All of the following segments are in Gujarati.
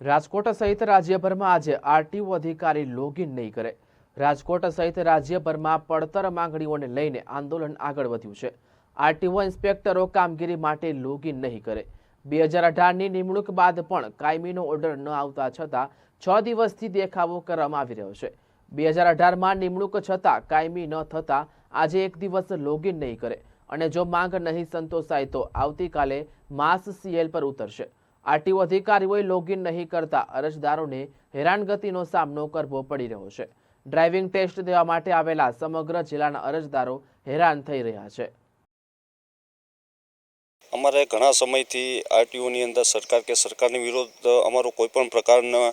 રાજકોટ સહિત રાજ્યભરમાં આજે આરટીઓ અધિકારી લોગિન નહીં કરે. રાજકોટ સહિત રાજ્યભરમાં પડતર માંગણીઓને લઈને આંદોલન આગળ વધ્યું છે. આરટીઓ ઇન્સ્પેક્ટરો કામગીરી માટે લોગિન નહીં કરે. બે હજાર અઢારની નિમણૂક બાદ પણ કાયમીનો ઓર્ડર ન આવતા છતાં છ દિવસથી દેખાવો કરવામાં આવી રહ્યો છે. બે હજાર અઢારમાં નિમણૂક છતાં કાયમી ન થતાં આજે એક દિવસ લોગિન નહીં કરે. અને જો માંગ નહીં સંતોષાય તો આવતીકાલે માસ સીએલ પર ઉતરશે. આરટીઓ અધિકારીઓએ લોગિન નહીં કરતા અરજદારોને હેરાનગતિનો સામનો કરવો પડી રહ્યો છે. ડ્રાઇવિંગ ટેસ્ટ દેવા માટે આવેલા સમગ્ર જિલ્લાના અરજદારો હેરાન થઈ રહ્યા છે. અમારે ઘણા સમયથી આરટીઓની અંદર સરકાર કે સરકારની વિરુદ્ધ અમારું કોઈપણ પ્રકારના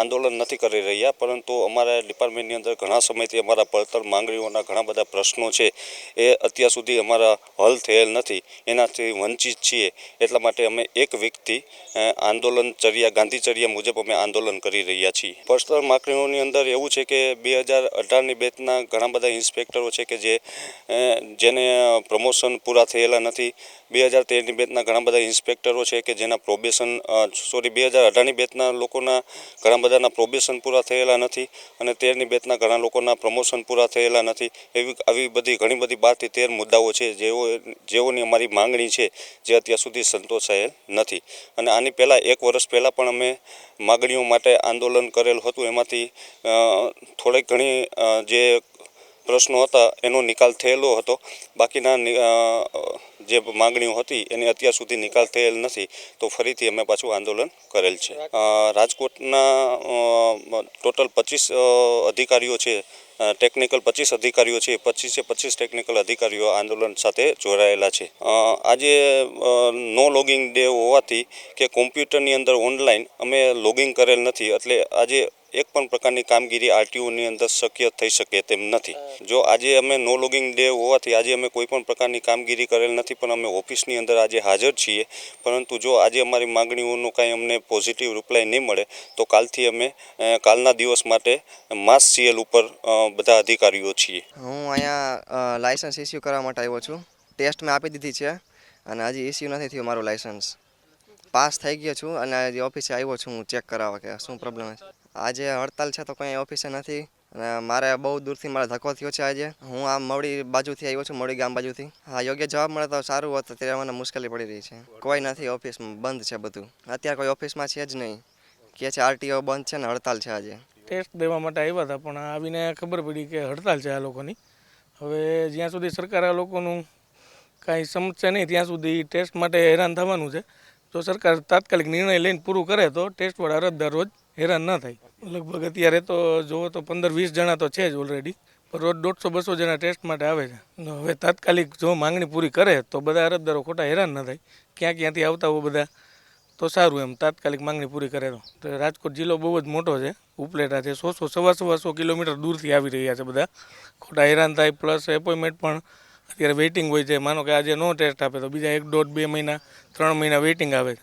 આંદોલન નથી કરી રહ્યા, પરંતુ અમારા ડિપાર્ટમેન્ટની અંદર ઘણા સમયથી અમારા પડતર માંગણીઓના ઘણા બધા પ્રશ્નો છે. એ અત્યાર સુધી અમારા હલ થયેલ નથી. એનાથી વંચિત છીએ. એટલા માટે અમે એક વીકથી આંદોલન આંદોલનચર્યા ગાંધીચર્યા મુજબ અમે આંદોલન કરી રહ્યા છીએ. પડતર માંગણીઓની અંદર એવું છે કે બે હજાર અઢારની બેચના ઘણા બધા ઇન્સ્પેક્ટરો છે કે જે જેને પ્રમોશન પૂરા થયેલા નથી. બે હજાર તેરની બેચના ઘણા બધા ઇન્સ્પેક્ટરો છે કે જેના પ્રોબેશન સોરી, બે હજાર અઢારની બેચના લોકોના ઘણા બધાના પ્રોબેશન પૂરા થયેલા નથી અને તેરની બેચના ઘણા લોકોના પ્રમોશન પૂરા થયેલા નથી. એવી, આવી બધી ઘણી બધી બારથી તેર મુદ્દાઓ છે જેઓ, જેઓની અમારી માંગણી છે જે અત્યાર સુધી સંતોષાયેલ નથી. અને આની પહેલાં, એક વર્ષ પહેલાં પણ અમે માગણીઓ માટે આંદોલન કરેલ હતું. એમાંથી થોડીક ઘણી જે પ્રશ્નો હતા, એનો નિકાલ થયેલો હતો. બાકીના જે માંગણીઓ હતી, એની અત્યાર સુધી નિકાલ થયેલ નથી, તો ફરીથી અમે પાછું આંદોલન કરેલ છે. રાજકોટના ટોટલ પચીસ અધિકારીઓ છે ટેકનિકલ પચીસ અધિકારીઓ છે, પચીસે પચીસ ટેકનિકલ અધિકારીઓ આંદોલન સાથે જોડાયેલા છે. આજે નો લોગિંગ ડે હોવાથી કે કોમ્પ્યુટરની અંદર ઓનલાઈન અમે લોગિંગ કરેલ નથી, એટલે આજે એક પણ પ્રકારની કામગીરી આરટીઓની અંદર શક્ય થઈ શકે તેમ નથી. જો આજે અમે નો લોગિંગ ડે હોવાથી આજે અમે કોઈ પણ પ્રકારની કામગીરી કરેલ નથી, પણ અમે ઓફિસની અંદર આજે હાજર છીએ. પરંતુ જો આજે અમારી માગણીઓનો કાંઈ અમને પોઝિટિવ રિપ્લાય નહીં મળે, તો કાલથી અમે કાલના દિવસ માટે માસ સીએલ ઉપર બધા અધિકારીઓ છીએ. હું અહીંયા લાઇસન્સ ઇસ્યુ કરવા માટે આવ્યો છું. ટેસ્ટ મેં આપી દીધી છે અને હજી ઇસ્યુ નથી થયું મારું લાઇસન્સ પાસ થઈ ગયો છું અને આજે ઓફિસે આવ્યો છું હું ચેક કરાવવા કે શું પ્રોબ્લેમ છે. આજે હડતાલ છે તો કંઈ ઓફિસે નથી અને મારે બહુ દૂરથી મારે ધક્કો થયો છે આજે. હું આ મવડી બાજુથી આવ્યો છું, મવડી ગામ બાજુથી. હા, યોગ્ય જવાબ મળે તો સારું હોત ત્યારે મને મુશ્કેલી પડી રહી છે. કોઈ નથી ઓફિસમાં બંધ છે બધું. અત્યારે કોઈ ઓફિસમાં છે જ નહીં. કે છે આરટીઓ બંધ છે ને હડતાલ છે આજે. ટેસ્ટ દેવા માટે આવ્યા હતા, પણ આવીને ખબર પડી કે હડતાલ છે આ લોકોની. હવે જ્યાં સુધી સરકાર આ લોકોનું કાંઈ સમજશે નહીં, ત્યાં સુધી ટેસ્ટ માટે હેરાન થવાનું છે. જો સરકાર તાત્કાલિક નિર્ણય લઈને પૂરું કરે તો ટેસ્ટવાળા અરજદાર રોજ હેરાન ન થાય. લગભગ અત્યારે તો જુઓ તો પંદર વીસ જણા તો છે જ ઓલરેડી પણ રોજ દોઢસો બસો જણા ટેસ્ટ માટે આવે છે. હવે તાત્કાલિક જો માંગણી પૂરી કરે તો બધા અરજદારો ખોટા હેરાન ન થાય. ક્યાં ક્યાંથી આવતા હોય બધા, તો સારું એમ તાત્કાલિક માંગણી પૂરી કરે તો. રાજકોટ જિલ્લો બહુ જ મોટો છે, ઉપલેટા છે, સો સો, સવા સવા સો કિલોમીટર દૂરથી આવી રહ્યા છે બધા. ખોટા હેરાન થાય પ્લસ એપોઇન્ટમેન્ટ પણ અત્યારે વેઇટિંગ હોય છે. માનો કે આજે નો ટેસ્ટ આપે તો બીજા એક દોઢ બે મહિના, ત્રણ મહિના વેઇટિંગ આવે છે.